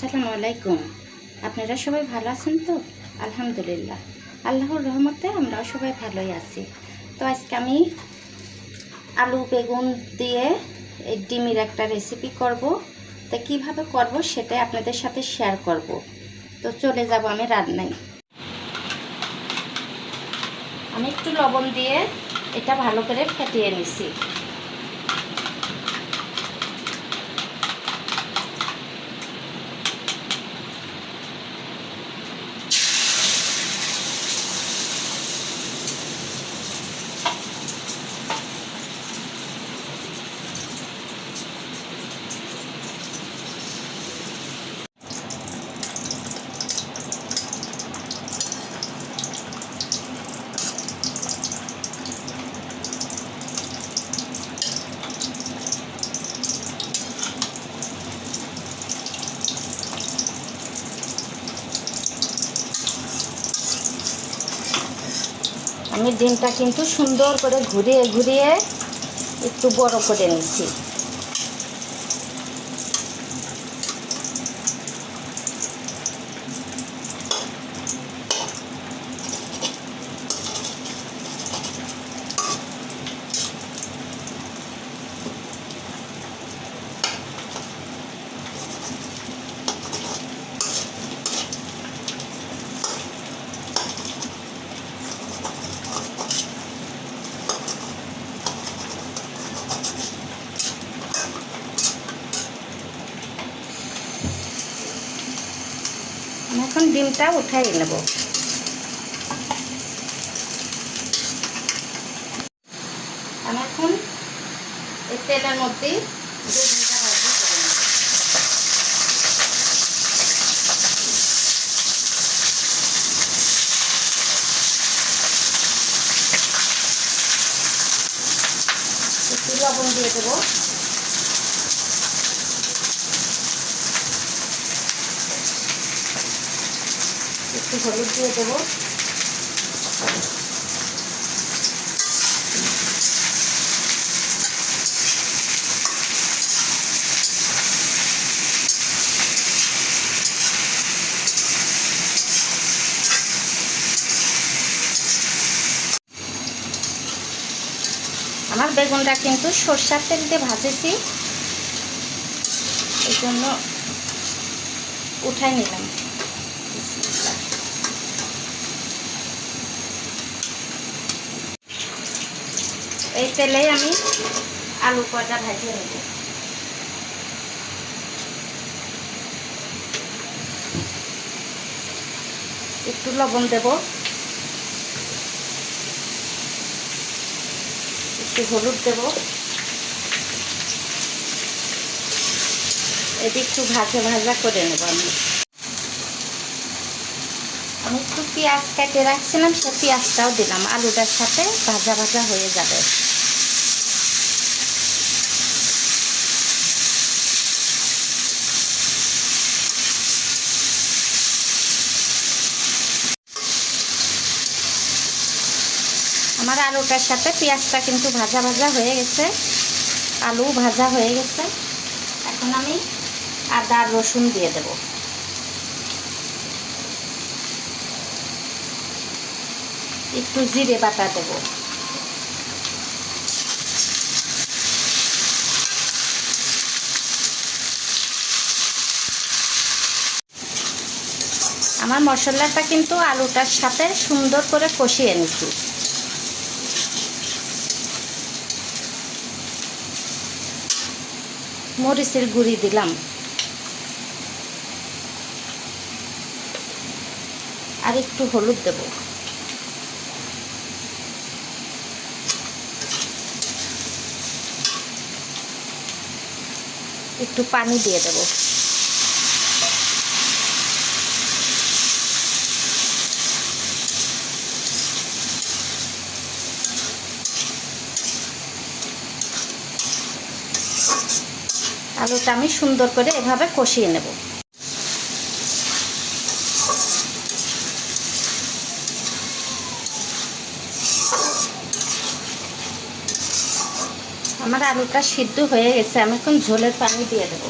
আসসালামু আলাইকুম। আপনারা সবাই ভালো আছেন তো? আলহামদুলিল্লাহ। আল্লাহর রহমতে আমরাও সবাই ভালোই আছি। তো আজকে আমি আলু বেগুন দিয়ে এই ডিমের একটা রেসিপি করব। তো কীভাবে করব সেটাই আপনাদের সাথে শেয়ার করব। তো চলে যাব আমি রান্নায়। আমি একটু লবণ দিয়ে এটা ভালো করে ফেটিয়ে নিছি। আমি ডিমটা কিন্তু সুন্দর করে ঘুরিয়ে ঘুরিয়ে একটু বড় করে নিচ্ছি আমি এখন ডিমটা উঠাই নেব। এখন এই তেলের মধ্যে লবণ দিয়ে দেবো। একটু হলুদ দিয়ে দেবো। আমার বেগুনটা কিন্তু সর্ষার তেল দিয়ে ভাজেছি। এই জন্য উঠাই নিলাম। এই তেলেই আমি আলু কটা ভাজিয়ে নেব একটু লবণ দেব। একটু হলুদ দেব। এটি একটু ভাজা ভাজা করে নেব আমি। আমি একটু পেঁয়াজ কেটে রাখছিলাম সে পেঁয়াজটাও দিলাম। আলুটার সাথে ভাজা ভাজা হয়ে যাবে। আমার আলুটার সাথে পেঁয়াজটা কিন্তু ভাজা ভাজা হয়ে গেছে। আলু ভাজা হয়ে গেছে। এখন আমি আদা রসুন দিয়ে দেবো। একটু জিরে বাটা দেবো। আমার মশলাটা কিন্তু আলুটার সাথে সুন্দর করে কষিয়ে নিচ্ছি। মরিচের গুঁড়ি দিলাম। আর একটু হলুদ দেবো। একটু পানি দিয়ে দেব। আলুটা আমি সুন্দর করে এভাবে কষিয়ে নেব। আমার আলুটা সিদ্ধ হয়ে গেছে, আমি এখন ঝোলের পানি দিয়ে দেব।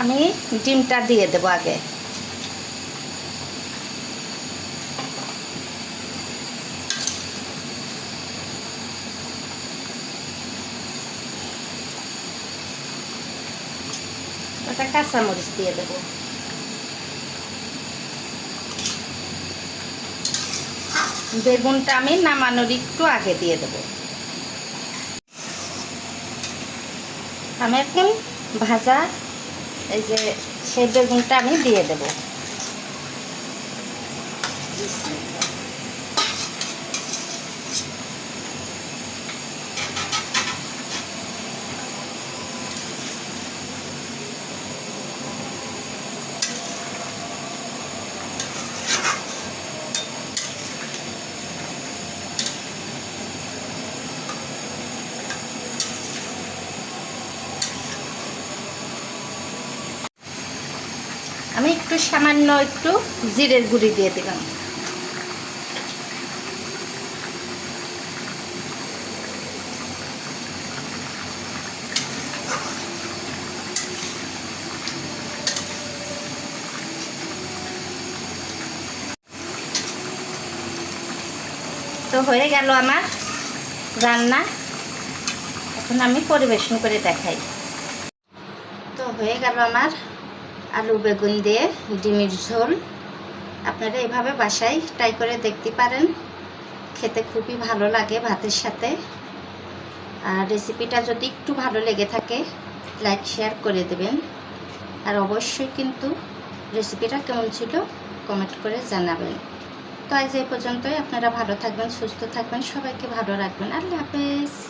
আমি ডিমটা দিয়ে দেবো আগে। ওটা কাঁচামরিচ দিয়ে দেবো বেগুনটা আমি নামানোর একটু আগে দিয়ে দেব আমি এখন ভাজা এই যে সেই বেগুনটা আমি দিয়ে দেব আমি একটু সামান্য একটু জিরের গুঁড়ি দিয়ে দিলাম। তো হয়ে গেল আমার রান্না। এখন আমি পরিবেশন করে দেখাই। তো হয়ে গেল আমার আলু বেগুন দিয়ে, ডিমের ঝোল। আপনারা এভাবে বাসায় ট্রাই করে দেখতে পারেন। খেতে খুবই ভালো লাগে ভাতের সাথে। আর রেসিপিটা যদি একটু ভালো লেগে থাকে, লাইক, শেয়ার করে দেবেন। আর অবশ্যই কিন্তু রেসিপিটা কেমন ছিল, কমেন্ট করে জানাবেন। তো আজ এই পর্যন্তই। আপনারা ভালো থাকবেন, সুস্থ থাকবেন। সবাইকে ভালো রাখবেন। আল্লাহ হাফেজ।